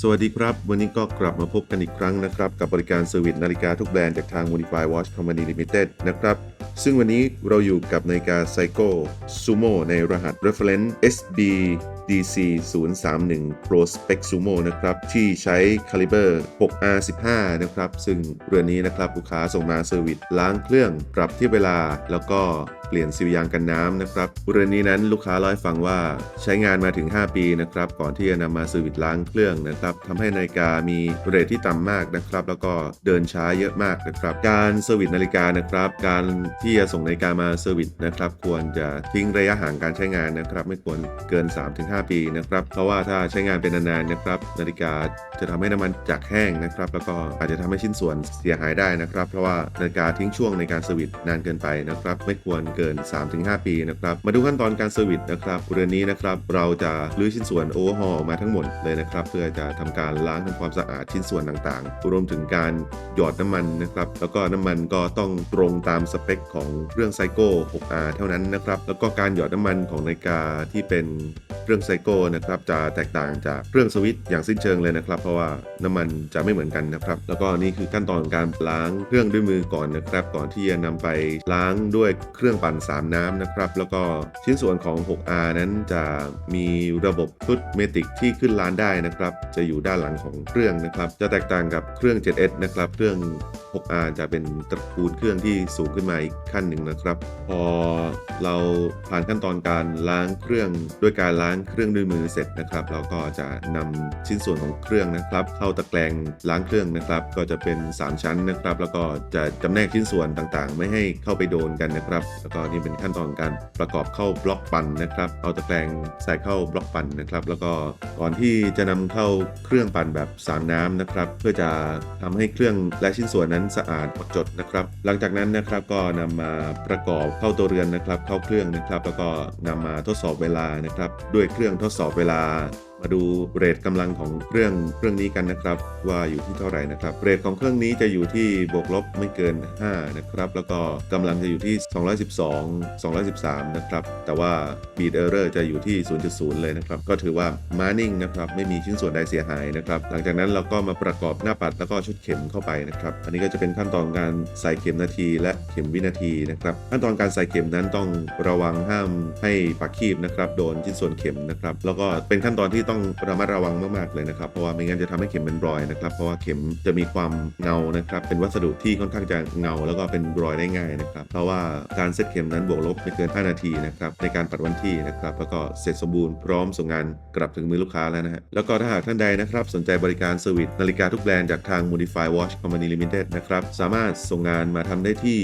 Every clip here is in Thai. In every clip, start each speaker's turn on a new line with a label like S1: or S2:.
S1: สวัสดีครับ วันนี้ก็กลับมาพบกันอีกครั้งนะครับ กับบริการเซอร์วิสนาฬิกาทุกแบรนด์จากทาง Modify Watch Company Limited นะครับ ซึ่งวันนี้เราอยู่กับนาฬิกา Seiko Sumo ในรหัส reference SB DC 031 Pro Spec Sumo นะครับที่ใช้ caliber 6R15 นะครับซึ่งเรือนนี้นะครับลูกค้าส่งมาเซอร์วิสล้างเครื่องปรับทียบเวลาแล้วก็เปลี่ยนซีลยางกันน้ำนะครับเรือนนี้นั้นลูกค้าเล่าให้ฟังว่าใช้งานมาถึง 5 ปีนะครับก่อนที่จะนำมาเซอร์วิสล้างเครื่องนะครับทำให้นาฬิกามีเรทที่ต่ำมากนะครับแล้วก็เดินช้าเยอะมากนะครับการเซอร์วิสนาฬิกานะครับการที่จะส่งนาฬิกามาเซอร์วิสนะครับควรจะทิ้งระยะห่างการใช้งานนะครับไม่ควรเกิน 3-5ปีนะครับ เพราะว่าถ้าใช้งานเป็นนานๆนะครับ นาฬิกาจะทำให้น้ำมันจากแห้งนะครับ แล้วก็อาจจะทำให้ชิ้นส่วนเสียหายได้นะครับ เพราะว่านาฬิกาทิ้งช่วงในการเซวิสนานเกินไปนะครับ ไม่ควรเกิน 3-5 ปีนะครับ มาดูขั้นตอนการเซวิสนะครับเรือนนี้นะครับเราจะรื้อชิ้นส่วนโอเวอร์ฮอลมาทั้งหมดเลยนะครับ เพื่อจะทำการล้างทำความสะอาดชิ้นส่วนต่างๆ รวมถึงการหยอดน้ำมันนะครับ แล้วก็น้ำมันก็ต้องตรงตามสเปคของเครื่องไซโก้ 6R เท่านั้นนะครับ แล้วก็การหยอดน้ำมันของนาฬิกาที่เป็น เครื่องไซโก้นะครับจะแตกต่างจากเครื่องสวิตอย่างสิ้นเชิงเลยนะครับ เพราะว่าน้ำมันจะไม่เหมือนกันนะครับ แล้วก็นี่คือขั้นตอนการล้างเครื่องด้วยมือก่อนนะครับ ก่อนที่จะนำไปล้างด้วยเครื่องปั่นสามน้ำนะครับ แล้วก็ชิ้นส่วนของ 6R นั้นจะมีระบบพุทเมติกที่ขึ้นลานได้นะครับ จะอยู่ด้านหลังของเครื่องนะครับ จะแตกต่างกับเครื่อง 7S นะครับ เครื่อง 6R จะเป็นตระกูลเครื่องที่สูงขึ้นมาอีกขั้นหนึ่งนะครับ พอเราผ่านขั้นตอนการล้างเครื่องด้วยการล้างเครื่องด้วยมือเสร็จนะครับ เราก็จะนำชิ้นส่วนของเครื่องนะครับ เข้าตะแกรงล้างเครื่องนะครับ ก็จะเป็น 3 ชั้นนะครับ แล้วก็จะจำแนกชิ้นส่วนต่างๆ ไม่ให้เข้าไปโดนกันนะครับ แล้วก็นี่เป็นขั้นตอนการประกอบเข้าบล็อกปั่นนะครับ เอาตะแกรงใส่เข้าบล็อกปั่นนะครับ แล้วก็ก่อนที่จะนำเข้าเครื่องปั่นแบบสามน้ำนะครับ เพื่อจะทำให้เครื่องและชิ้นส่วนนั้นสะอาดหมดจดนะครับ หลังจากนั้นนะครับก็นำมาประกอบเข้าตัวเรือนนะครับ เข้าเครื่องนะครับ แล้วก็นำมาทดสอบเวลานะครับ ด้วยเครื่องทดสอบเวลา มาดูเรทกำลังของเครื่องเครื่องนี้กันนะครับ ว่าอยู่ที่เท่าไหร่นะครับเรทของเครื่องนี้จะอยู่ที่บวกลบไม่เกิน 5 นะครับ แล้วก็กำลังจะอยู่ที่ 212 213 นะครับ แต่ว่า beat error จะอยู่ที่ 0.0 เลยนะครับ ก็ถือว่ามานิ่งนะครับไม่มีชิ้นส่วนใดเสียหายนะครับ หลังจากนั้นเราก็มาประกอบหน้าปัดแล้วก็ชุดเข็มเข้าไปนะครับ อันนี้ก็จะเป็นขั้นตอนการใส่เข็มนาทีและเข็มวินาทีนะครับ ขั้นตอนการใส่เข็มนั้นต้องระวังห้ามให้ปากคีบนะครับโดนชิ้นส่วนเข็มนะครับ แล้วก็เป็นขั้นตอนที่ต้องระมัดระวังมากๆเลยนะครับ เพราะว่าไม่งั้นจะทำให้เข็มเป็นรอยนะครับ เพราะว่าเข็มจะมีความเงานะครับ เป็นวัสดุที่ค่อนข้างจะเงา แล้วก็เป็นรอยได้ง่ายนะครับ เพราะว่าการเซตเข็มนั้นบวกลบไม่เกิน 5 นาทีนะครับในการปัดวันที่นะครับ แล้วก็เสร็จสมบูรณ์พร้อมส่งงานกลับถึงมือลูกค้าแล้วนะฮะ แล้วก็ถ้าหากท่านใดนะครับสนใจบริการเซอร์วิสนาฬิกาทุกแบรนด์จากทาง Modify Watch Company Limited นะครับ สามารถส่งงานมาทำได้ที่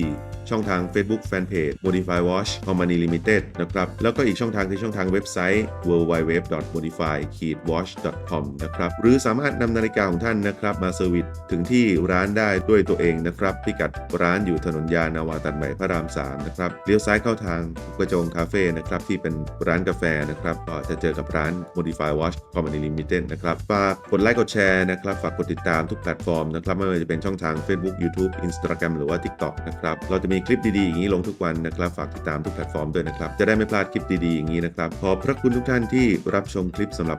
S1: ช่องทาง Facebook Fanpage Modify Watch Company Limited นะครับ แล้วก็อีกช่องทางคือช่องทางเว็บไซต์ www.modify watch.com นะครับหรือสามารถนำนาฬิกาของท่านนะครับมาเซอร์วิสถึงที่ร้านได้ด้วยตัวเองนะครับพิกัดร้านอยู่ถนนยานาวาตัดใหม่พระราม 3 นะครับเลี้ยวซ้ายเข้าทางกระจงคาเฟ่นะครับที่เป็นร้านกาแฟนะครับก็จะเจอกับร้าน Modify Watch Company Limited นะครับฝากกดไลค์กดแชร์นะครับฝากกดติดตามทุกแพลตฟอร์มนะครับไม่ว่าจะเป็นช่องทาง Facebook YouTube Instagram หรือว่า TikTok นะครับเราจะมีคลิปดีๆอย่างนี้ลงทุกวันนะครับฝากติดตามทุกแพลตฟอร์มด้วยนะครับจะได้ไม่พลาดคลิปดีๆอย่างนี้นะครับขอบพระคุณทุกท่านที่รับชมคลิปสำหรับ